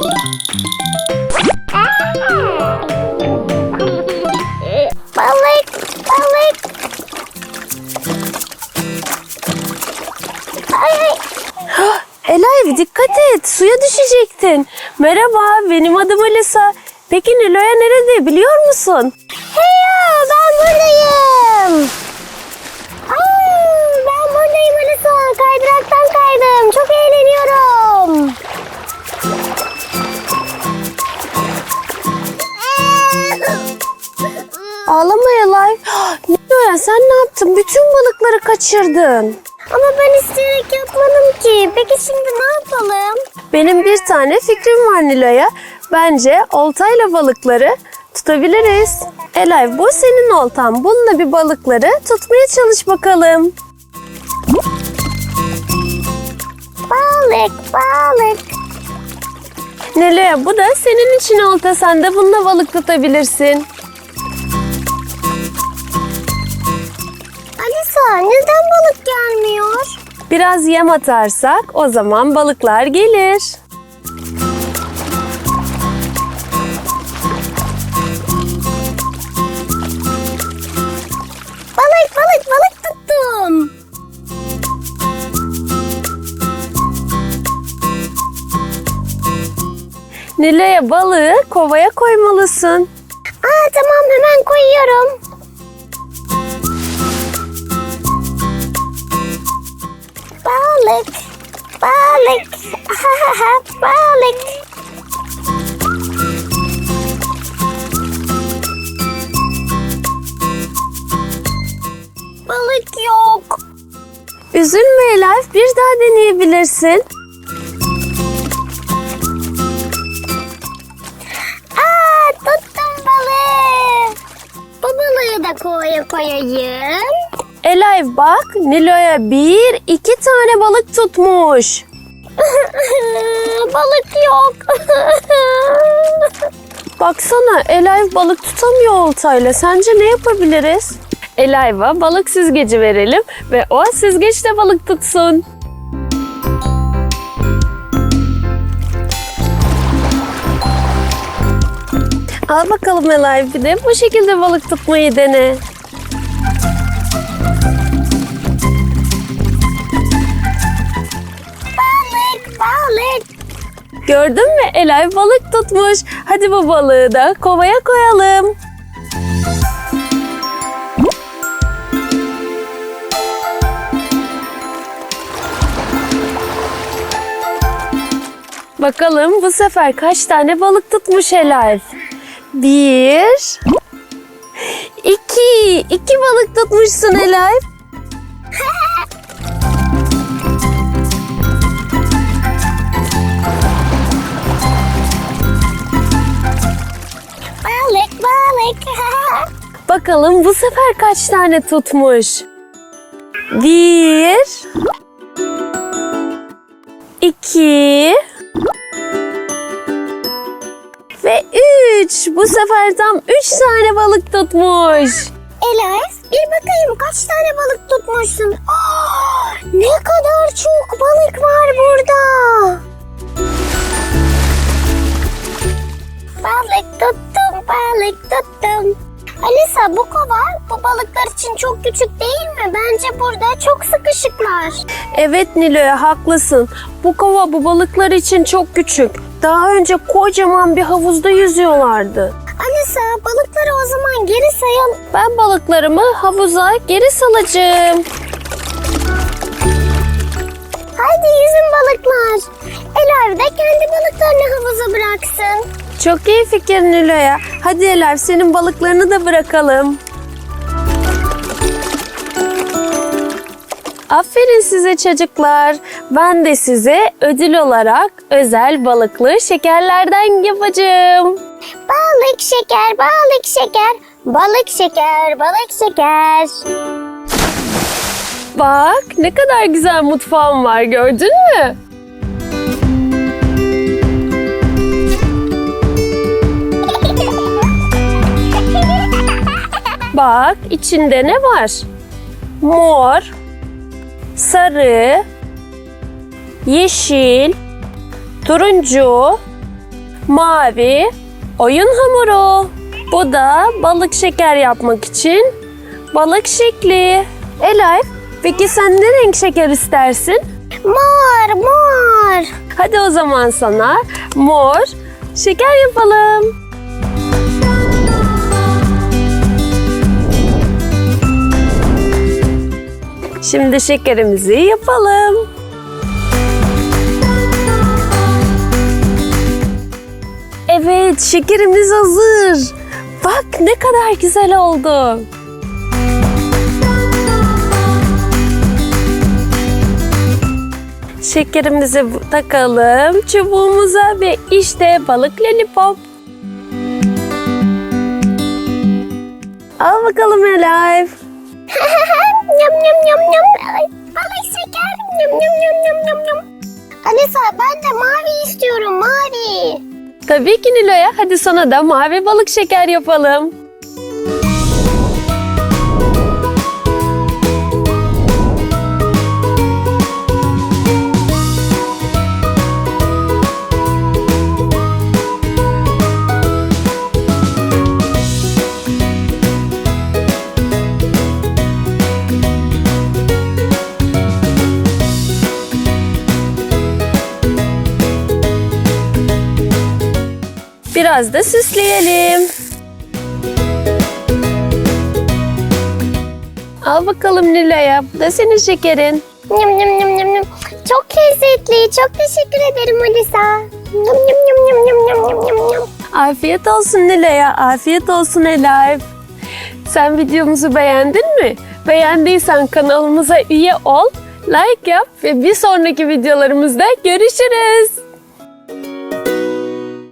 Balık, balık. Ay, ay. Elay dikkat et suya düşecektin. Merhaba benim adım Alisa. Peki Nilo'ya nerede biliyor musun? Heyo, ben buradayım. Ay, ben buradayım Alisa. Kaydıraktan kaydım. Kaçırdın. Ama ben isteyerek yapmadım ki. Peki şimdi ne yapalım? Benim bir tane fikrim var Nilo'ya. Bence oltayla balıkları tutabiliriz. Elay bu senin oltan. Bununla bir balıkları tutmaya çalış bakalım. Balık, balık. Nilo'ya bu da senin için olta. Sen de bununla balık tutabilirsin. Biraz yem atarsak o zaman balıklar gelir. Balık, balık, balık tuttum. Nilo'ya balığı kovaya koymalısın. Aa tamam hemen koyuyorum. Balık, balık, balık. Balık yok. Üzülme Elif, bir daha deneyebilirsin. Elif bak, Nilo'ya bir, iki tane balık tutmuş. balık yok. Baksana, Elif balık tutamıyor oltayla. Sence ne yapabiliriz? Elif'a balık süzgeci verelim ve o süzgeçle balık tutsun. Al bakalım Elif bir de bu şekilde balık tutmayı dene. Gördün mü? Elay balık tutmuş. Hadi bu balığı da kovaya koyalım. Bakalım bu sefer kaç tane balık tutmuş Elay? Bir, iki, iki balık tutmuşsun Elay. Bakalım bu sefer kaç tane tutmuş? Bir, iki ve üç. Bu sefer tam üç tane balık tutmuş. Elif, bir bakayım kaç tane balık tutmuşsun? Aa, ne kadar çok balık var burada. Balık tuttum, balık tuttum. Alisa bu kova bu balıklar için çok küçük değil mi? Bence burada çok sıkışıklar. Evet Nilo'ya haklısın. Bu kova bu balıklar için çok küçük. Daha önce kocaman bir havuzda yüzüyorlardı. Alisa balıkları o zaman geri sayalım. Ben balıklarımı havuza geri salacağım. Haydi yüzün balıklar. Elif de kendi balıklarını havuza bıraksın. Çok iyi fikir Nilo'ya. Hadi Elif senin balıklarını da bırakalım. Aferin size çocuklar. Ben de size ödül olarak özel balıklı şekerlerden yapacağım. Balık şeker, balık şeker, balık şeker, balık şeker. Bak ne kadar güzel mutfağım var gördün mü? Bak içinde ne var? Mor, sarı, yeşil, turuncu, mavi oyun hamuru. Bu da balık şeker yapmak için balık şekli. Elay, peki sen ne renk şeker istersin? Mor mor. Hadi o zaman sana mor şeker yapalım. Şimdi şekerimizi yapalım. Evet, şekerimiz hazır. Bak ne kadar güzel oldu. Şekerimizi takalım çubuğumuza ve işte balık lollipop. Al bakalım Elif. Yum yum yum yum. Ay, Balık şeker. Yum yum yum yum yum yum. Alisa ben de mavi istiyorum mavi. Tabii ki Nilo'ya. Hadi sana da mavi balık şeker yapalım. Biraz da süsleyelim. Al bakalım Nilo'ya. Bu da senin şekerin. Nüm nüm nüm nüm nüm. Çok lezzetli. Çok teşekkür ederim Alisa. Nüm nüm nüm nüm nüm nüm nüm nüm. Afiyet olsun Nilo'ya. Afiyet olsun Elif. Sen videomuzu beğendin mi? Beğendiysen kanalımıza üye ol, like yap ve bir sonraki videolarımızda görüşürüz.